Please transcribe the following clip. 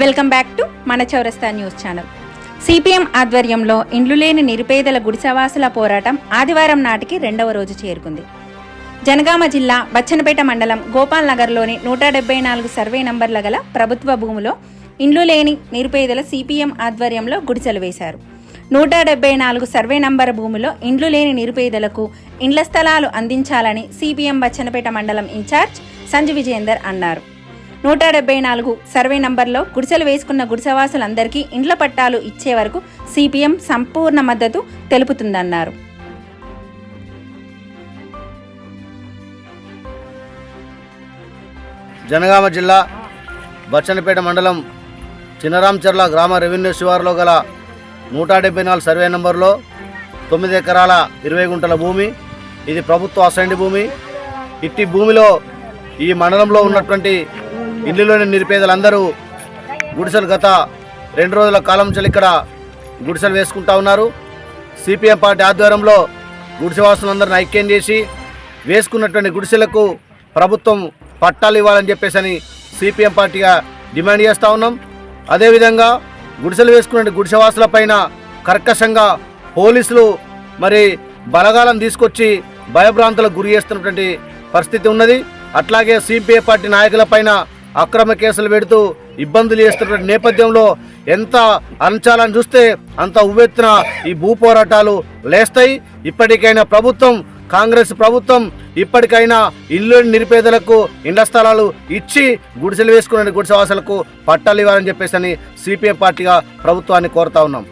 Welcome back to మన చౌరస్తా news channel. CPM ఆధ్వర్యంలో ఇండ్లు లేని నిరుపేదల గుడిసెవాసుల పోరాటం ఆదివారం నాటికి రెండవ రోజు చేరుకుంది. జనగామ జిల్లా బచ్చనపేట మండలం గోపాల్ నగర్లోని నూట డెబ్బై నాలుగు సర్వే నంబర్ల గల ప్రభుత్వ భూమిలో ఇండ్లు లేని నిరుపేదల సిపిఎం ఆధ్వర్యంలో గుడిసెలు వేశారు. నూట డెబ్బై నాలుగు సర్వే నంబర్ భూమిలో ఇండ్లు లేని నిరుపేదలకు ఇండ్ల స్థలాలు అందించాలని సిపిఎం బచ్చనపేట మండలం ఇన్ఛార్జ్ సంజు విజేందర్ అన్నారు. నూట డెబ్బై నాలుగు సర్వే నంబర్లో గుడిసెలు వేసుకున్న గుడిసెవాసులందరికీ ఇండ్ల పట్టాలు ఇచ్చే వరకు సిపిఎం సంపూర్ణ మద్దతు తెలుపుతుందన్నారు. జనగామ జిల్లా బచ్చన్నపేట మండలం చినరాంచర్ల గ్రామ రెవెన్యూ శివారులో గల నూట డెబ్బై నాలుగు సర్వే నంబర్లో తొమ్మిది ఎకరాల ఇరవై గుంటల భూమి ఇది ప్రభుత్వ అసైన్డ్ భూమి. ఇట్టి భూమిలో ఈ మండలంలో ఉన్నటువంటి ఇల్లులోని నిరుపేదలందరూ గుడిసెలు గత రెండు రోజుల కాలం నుంచి ఇక్కడ గుడిసెలు వేసుకుంటా ఉన్నారు. సిపిఎం పార్టీ ఆధ్వర్యంలో గుడిసెవాసులందరిని ఐక్యం చేసి వేసుకున్నటువంటి గుడిసెలకు ప్రభుత్వం పట్టాలు ఇవ్వాలని చెప్పేసి అని సిపిఎం పార్టీగా డిమాండ్ చేస్తూ ఉన్నాం. అదేవిధంగా గుడిసెలు వేసుకున్న గుడిసెవాసుల పైన కర్కశంగా పోలీసులు మరి బలగాలను తీసుకొచ్చి భయభ్రాంతులకు గురి చేస్తున్నటువంటి పరిస్థితి ఉన్నది. అట్లాగే సిపిఐ పార్టీ నాయకుల పైన అక్రమ కేసులు పెడుతూ ఇబ్బందులు చేస్తున్న నేపథ్యంలో ఎంత అంచాలని చూస్తే అంత ఉవ్వెత్తున ఈ భూ పోరాటాలు లేస్తాయి. ఇప్పటికైనా ప్రభుత్వం కాంగ్రెస్ ప్రభుత్వం ఇప్పటికైనా ఇల్లు నిరుపేదలకు ఇండ్ల స్థలాలు ఇచ్చి గుడిసెలు వేసుకునే గుడిసెవాసులకు పట్టాలు ఇవ్వాలని చెప్పేసి అని సిపిఎం పార్టీగా ప్రభుత్వాన్ని కోరుతా ఉన్నాం.